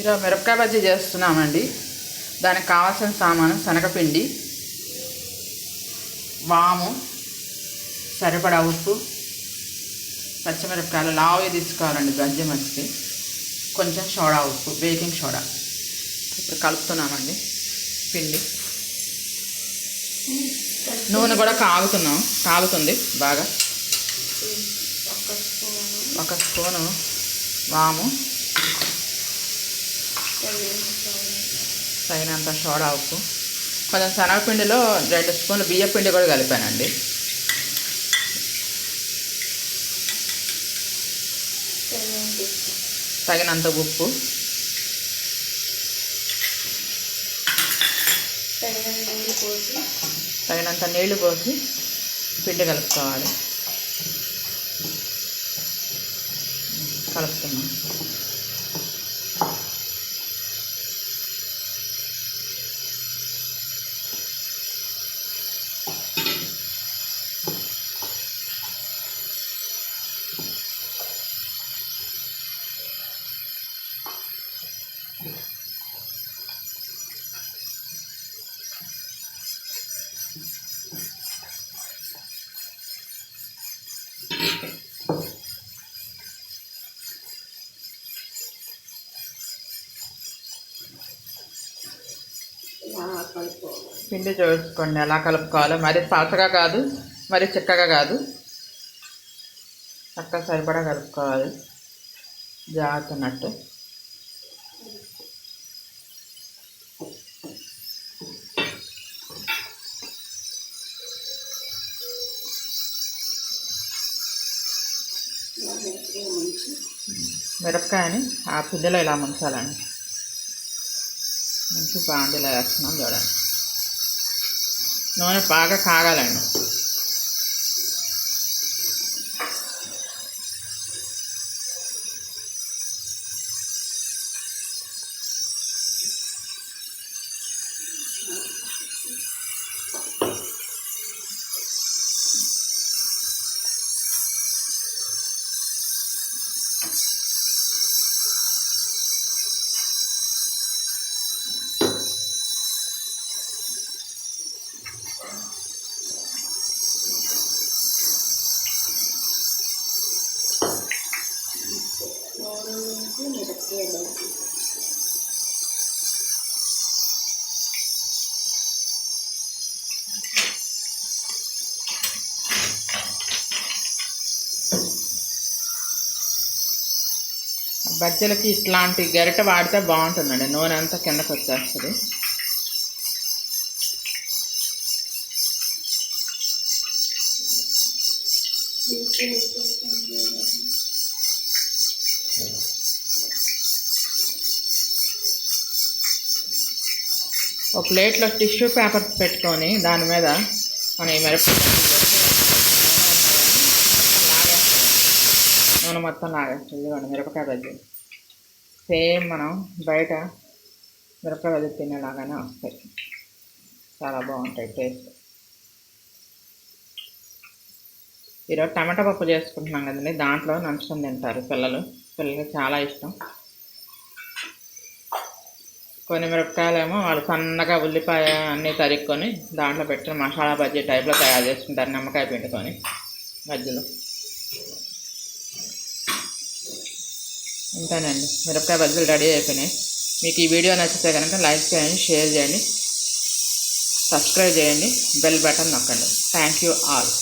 ఈరోజు మిరపకాయ బజ్జీ చేస్తున్నామండి. దానికి కావాల్సిన సామాను శనగపిండి వాము సరిపడా ఉప్పు పచ్చిమిరపకాయలు లావి తీసుకోవాలండి బజ్జీ మచ్చికి కొంచెం సోడా ఉప్పు బేకింగ్ సోడా. ఇప్పుడు కలుపుతున్నామండి పిండి. నూనె కూడా కాగుతున్నాం కాగుతుంది బాగా. ఒక ఒక స్పూను వాము. తగినంత సోడా ఉప్పు. కొంచెం శనగపిండిలో రెండు స్పూన్లు బియ్య పిండి కూడా కలిపానండి. తగినంత ఉప్పు. నీళ్ళు పోసి తగినంత నీళ్ళు పోసి పిండి కలుపుకోవాలి. కలుపుతున్నాం పిండి చూసుకోండి ఎలా కలుపుకోవాలి. మరి పలచగా కాదు మరి చిక్కగా కాదు. చక్కగా సరిపడా కలుపుకోవాలి. జాగ్రత్త మిరపకాయని ఆ పిండిలో ఇలా ముంచాలండి. మంచి బాండిలో వేస్తున్నాం చూడండి. నూనె బాగా కాగాలండి. మిరపకాయలోకి బజ్జీలకి ఇట్లాంటి గరిట వాడితే బాగుంటుందండి. నూనె అంతా కిందకు వచ్చేస్తుంది. తీసి వేసేసుకోండి. ఒక ప్లేట్లో టిష్యూ పేపర్ పెట్టుకొని దాని మీద మన ఈ మిరపకాయ నూనె మొత్తం లాగేస్తుంది ఇదిగోండి మిరపకాయ బజ్జీ. సేమ్ మనం బయట మిరపకాయ బజ్జీ తినేలాగానే వస్తాయి. చాలా బాగుంటాయి టేస్ట్. ఈరోజు టమాటా పప్పు చేసుకుంటున్నాం కదండి. దాంట్లో నంచుకొని తింటారు పిల్లలు. పిల్లలకి చాలా ఇష్టం. కొన్ని మిరపకాయలేమో వాళ్ళు సన్నగా ఉల్లిపాయ అన్నీ తరుక్కొని దాంట్లో పెట్టిన మసాలా బజ్జీ టైప్లో తయారు చేసుకుంటారు నిమ్మకాయ పిండుకొని మధ్యలో. ఉంటానండి మిరపకాయ బజ్జీలు రెడీ అయిపోయినాయి. మీకు ఈ వీడియో నచ్చితే కనుక లైక్ చేయండి షేర్ చేయండి సబ్స్క్రైబ్ చేయండి బెల్ బటన్ నొక్కండి. Thank you all.